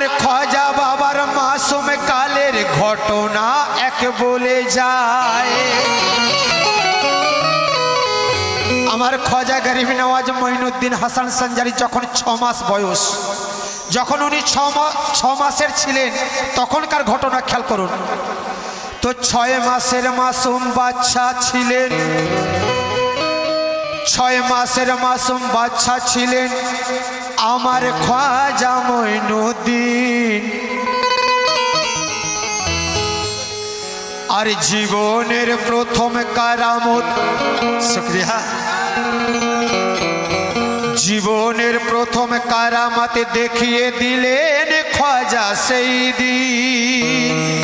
আর খজা বাবার মাসুম কালের ঘটনা এক বলে যায়। আমার খজা গরিব নওয়াজ মঈনুদ্দিন হাসান সঞ্জারি যখন ছ মাস বয়স, যখন উনি ছ মাসের ছিলেন, তখনকার ঘটনা খেয়াল করুন। তো ছয় মাসের মাসুম বাচ্চা ছিলেন। ছয় মাসের মাসুম বাচ্চা ছিলেন। আমার খাজা মঈনুদ্দিন আর জীবনের প্রথম কারামত শুক্রিয়া জীবনের প্রথম কারামাতে দেখিয়ে দিলেন খাজা সেই দিন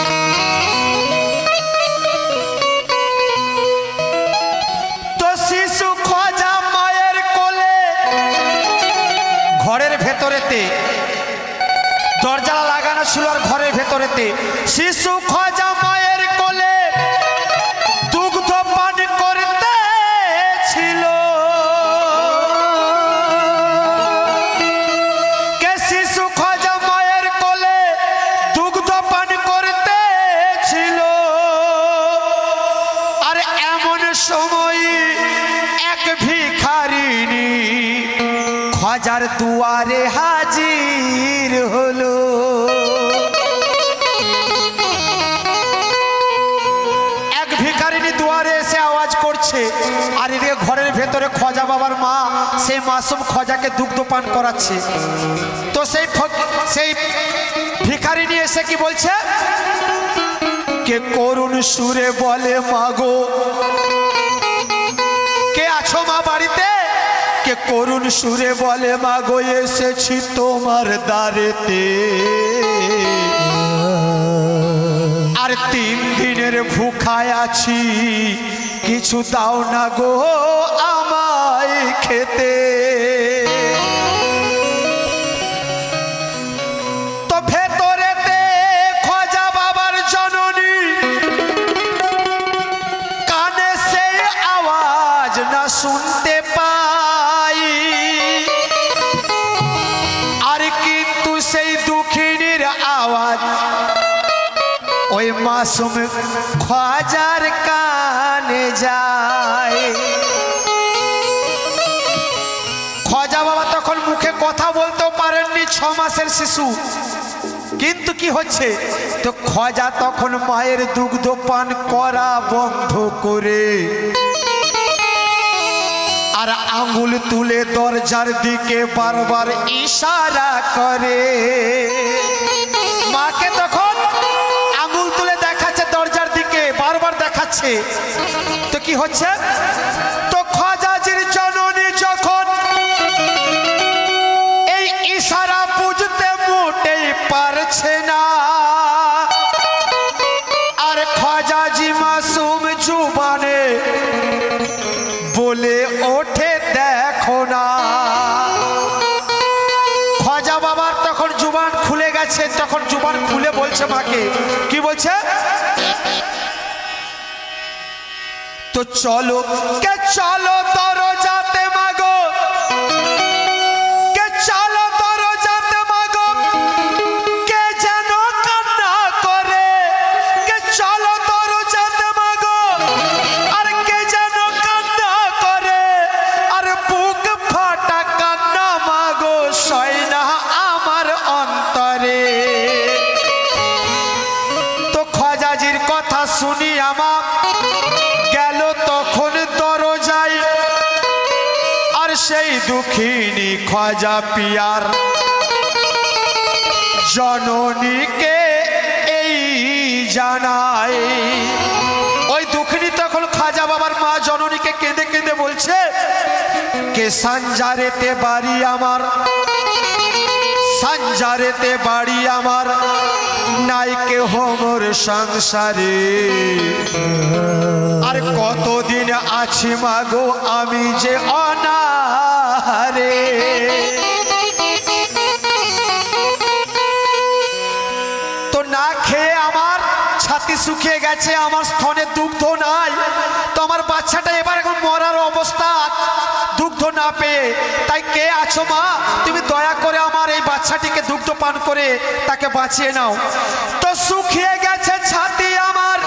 দরজা লাগানো ছিল ঘরের ভেতরেতে। শিশু মাসুম খজাকে দুগ্ধ পান করাচ্ছে। তো সেই সেই সেই নিয়ে এসে কি বলছে? কে করুণ সুরে বলে, মাগো, কে আছো মা বাড়িতে? কে করুণ সুরে বলে, মাগো, এসেছি তোমার দ্বারেতে। আর তিন দিনের ভুখায় আছি, কিছু দাও না গো আমায় খেতে। তো বাবার কানে আওয়াজ না শুনতে পাই। আর কিন্তু সেই আওয়াজ ওই শিশু। কিন্তু কি হচ্ছে? তো খজা তখন মায়ের দুগ্ধ পান করা বন্ধ করে। আর আঙুল তুলে দরজার দিকে বারবার ইশারা করে। মাকে তখন আঙুল তুলে দেখাচ্ছে, দরজার দিকে বারবার দেখাচ্ছে। তো কি হচ্ছে? জুবান খুলে বলছে মাকে কি বলছে? তো চলো কে চলো দরজাতে শুনি আমার। গেল তখন দরজায়। আর সেই দুঃখিনী খজা পিয়ার। জননীকে এই জানায় ওই দুঃখিনী তখন খাজা বাবার মা জননীকে কেঁদে কেঁদে বলছে কে সাঞ্জারেতে বাড়ি আমার। সাঞ্জারেতে বাড়ি আমার। নাইকে হোমর সংসারে। আর কতদিন আছি মাগো আমি যে অনাহারে। ছাতি গেছে? আমার স্তনে দুগ্ধ নাই। তো আমার বাচ্চাটা এবার এখন মরার অবস্থা। দুগ্ধ না পেয়ে। তাই কে আছো মা? তুমি দয়া করে আমার এই বাচ্চাটিকে দুগ্ধ পান করে তাকে বাঁচিয়ে নাও। তো শুকিয়ে গেছে ছাতি আমার।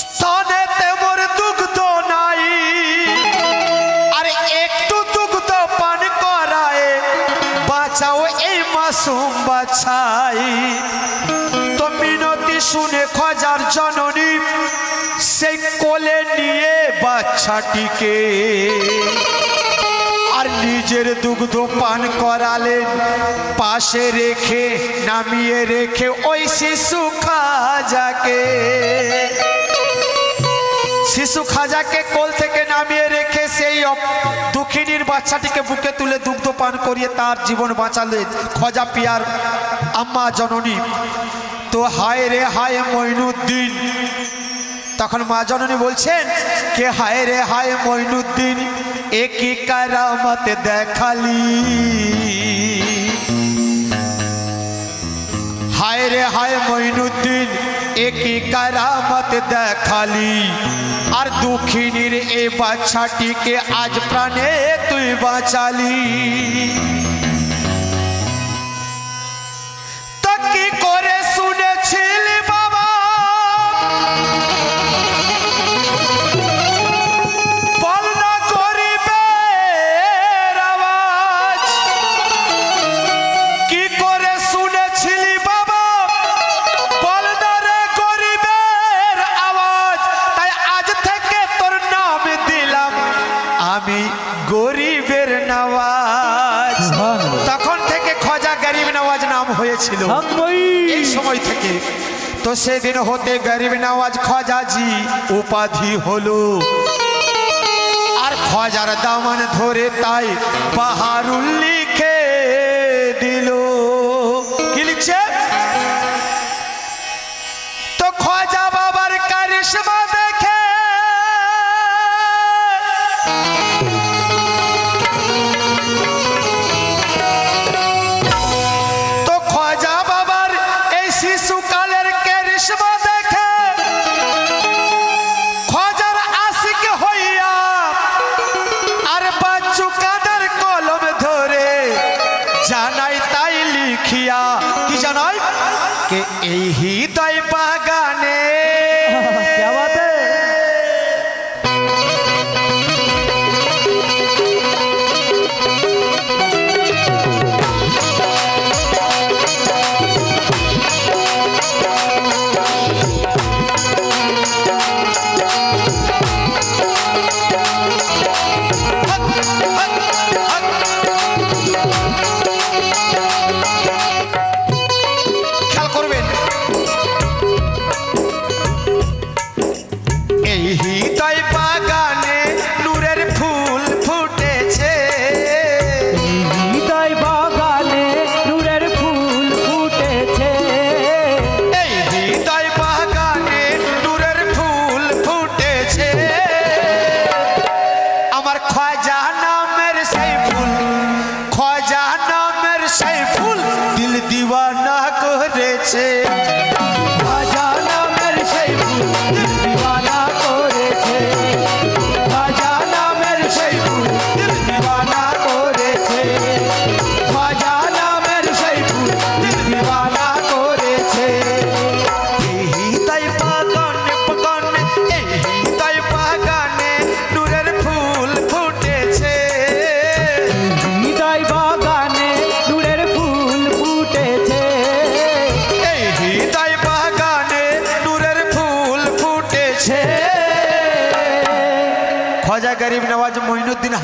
স্তনে খজার জননী সেই কোলে নিয়ে বাচ্চাটিকে আর নিজের দুগ্ধ পান করালেন। পাশে রেখে, নামিয়ে রেখে ওই শিশু খাজাকে। শিশু খাজাকে কোল থেকে নামিয়ে রেখে সেই দুঃখিনীর বাচ্চাটিকে বুকে তুলে দুগ্ধ পান করিয়ে তার জীবন বাঁচালেন। খজা পিয়ার আম্মা জননী। তো হায় রে হায় মইনুদ্দিন। তখন মা জননী বলছেন, কে হায় রে হায় মইনুদ্দিন? একই কারামত দেখালি? হায় রে হায় মইনুদ্দিন একই কারামত দেখালি? আর দুঃখিনীর এ বাচ্চাটিকে আজ প্রাণে তুই বাঁচালি। তো কি করে হয়েছিল এই সময় থেকে তো সেদিন হতে গরিব নওয়াজ খজাজি উপাধি হলো। আর খজার দামান ধরে তাই বাহারুল লিখিয়া কি জানাই কে এই হৃদয় বাগানে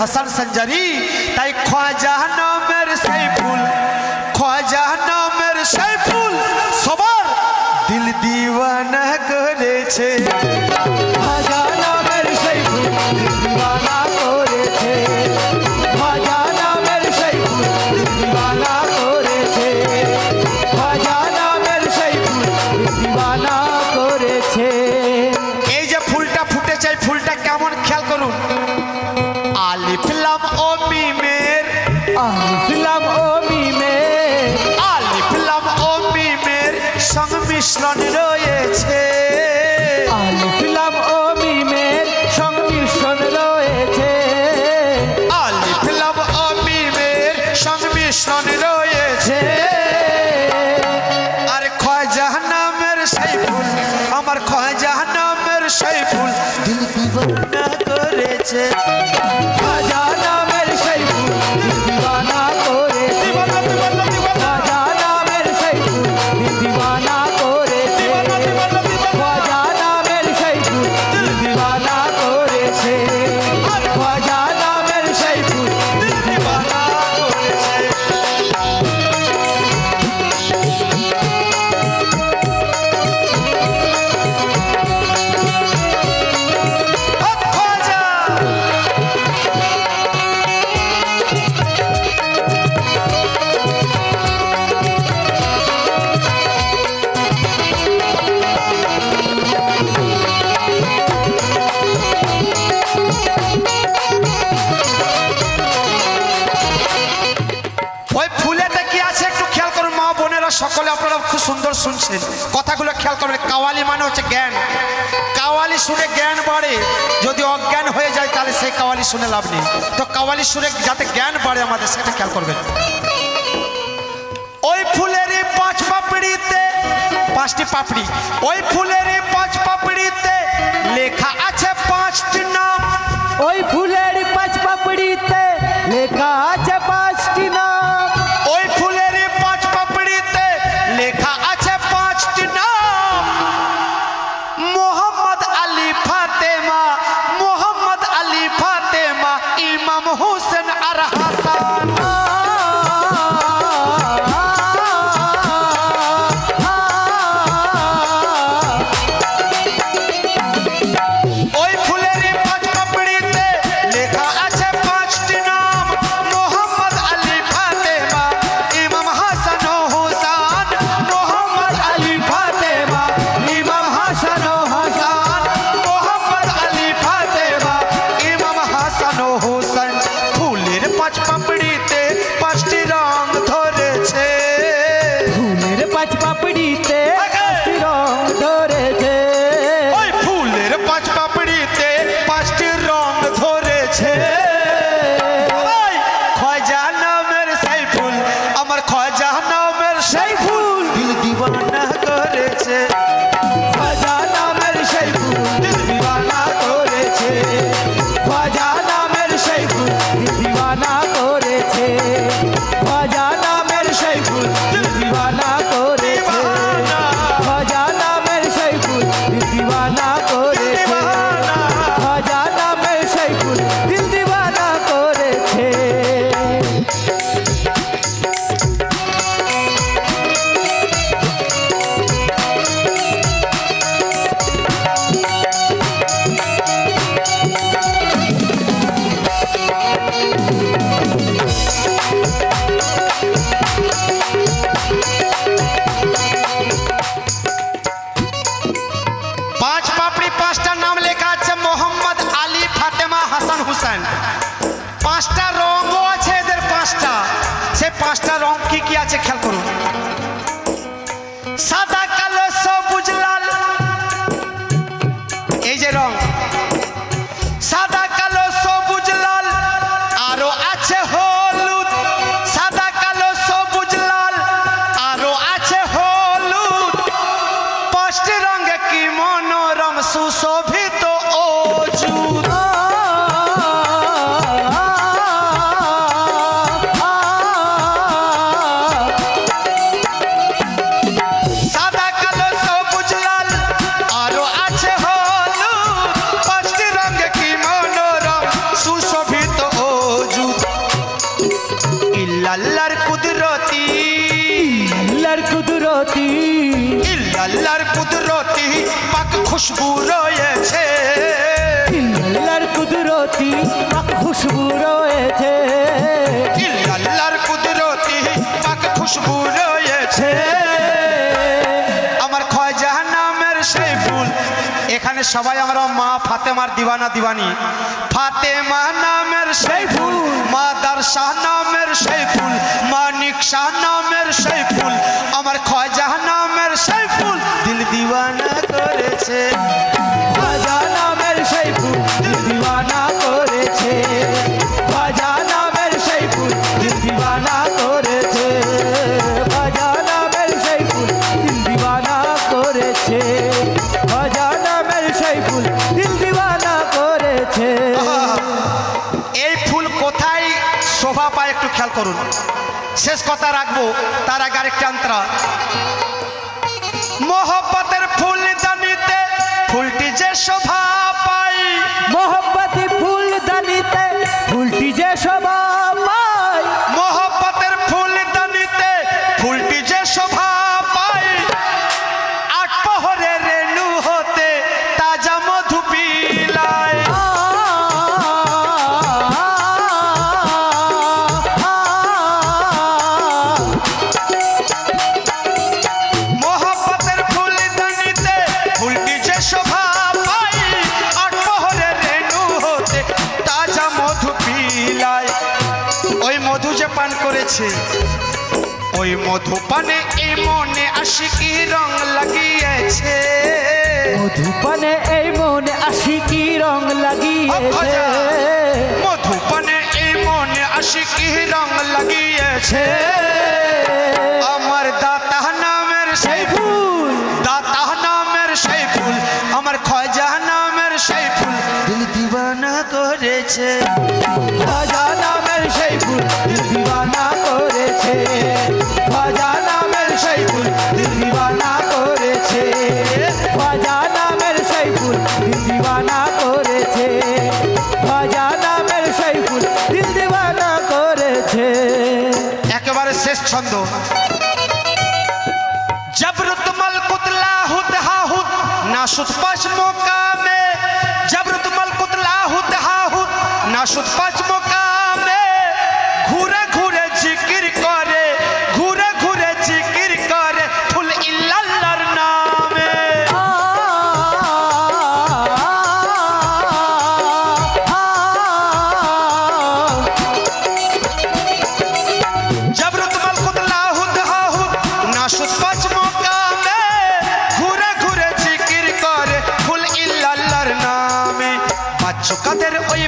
হাসান সঞ্জারি, তাই খোজা নামের সেই ফুল খোজা নামের সেই ফুল সবার দিল দিওয়ানা করেছে। কৃষ্ণ রয়েছে। আলিফ ফিলাম ও মিমের সংমিশ্রণ সকলে আপনারা খুব সুন্দর শুনছেন। কথাগুলো খেয়াল করবেন, কাওয়ালি মানে হচ্ছে জ্ঞান। কাওয়ালি শুনে জ্ঞান বাড়ে, যদি অজ্ঞান হয়ে যায়, তাহলে সেই কাওয়ালি শুনে লাভ নেই। তো কাওয়ালি শুনে যাতে জ্ঞান বাড়ে আমাদের, সেটা খেয়াল করবেন। ওই ফুলেরই পাঁচ পাপড়িতে, পাঁচটি পাপড়ি, ওই ফুলেরই পাঁচ পাপড়িতে লেখা আছে পাঁচটি নাম। ওই ফুলের so sobe. খুশবু রয়েছে আল্লাহর কুদরতি পাক খুশবু রয়েছে। ইল্লাল্লাহর কুদরতি পাক খুশবু রয়েছে। আমার খয়জা নামের সেই ফুল এখানে সবাই আমরা মা ফাতেমার দিবানা দিবানি। ফাতেমা নামের সেই ফুল মা দারশাহ নামের সেই ফুল মানিক শাহ নামের সেই ফুল আমার খয়জা নামের সেই ফুল দিল দিওয়ানা করেছে। খাজা নামের সেই ফুল দিল দিওয়ানা করেছে। খাজা নামের সেই ফুল দিল দিওয়ানা করেছে। খাজা দিল দিওয়ানা করেছে। খাজা এই ফুল কোথায়? শোভা পায়, একটু খেয়াল করুন। শেষ কথা রাখব, তার আগে আরেকটা অন্তরা মোহব্বতের ফুল দানিতে ফুলটি যে শোভা পাই মোহব্বতি ফুল দানিতে ফুলটি যে শোভা রং লাগিয়েছে। মধুপানে এই মনে আশিকি রং লাগিয়েছে? মধুপানে এই মনে আশিকি রং লাগিয়েছে? আমার দাতা নামের সেই ফুল। দাতা নামের সেই ফুল আমার খজা নামের সেই ফুল দিল দিবানা করেছে। শেষ ছন্দ। জবরুত মল কুতলা হুত হাহুত নাশুত পশ্চিম কামে জবরুত মল কুতলা হুত হাহুত নাশুত পশ্চিম কামে শোকাতের ওই